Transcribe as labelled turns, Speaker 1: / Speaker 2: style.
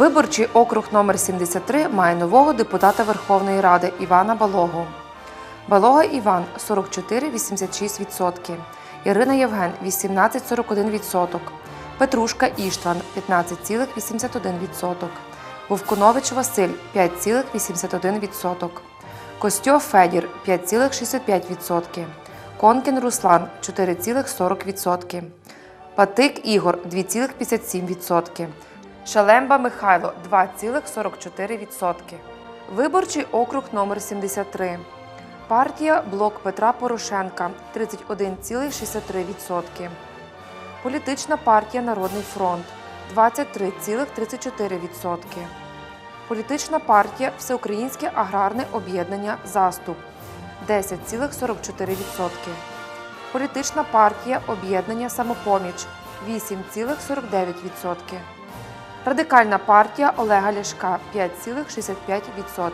Speaker 1: Виборчий округ номер 73 має нового депутата Верховної Ради Івана Балогу. Балога Іван 44,86%, Ірина Євген 18,41%, Петрушка Іштван 15,81%, Вовкунович Василь 5,81%, Костьов Федір 5,65%, Конкін Руслан 4,40%, Патик Ігор 2,57%, Шалемба Михайло 2,44%. Виборчий округ номер 73. Партія Блок Петра Порошенка 31,63%. Політична партія Народний фронт 23,34%. Політична партія Всеукраїнське аграрне об'єднання Заступ 10,44%. Політична партія Об'єднання Самопоміч 8,49%. Радикальна партія Олега Ляшка 5,65%.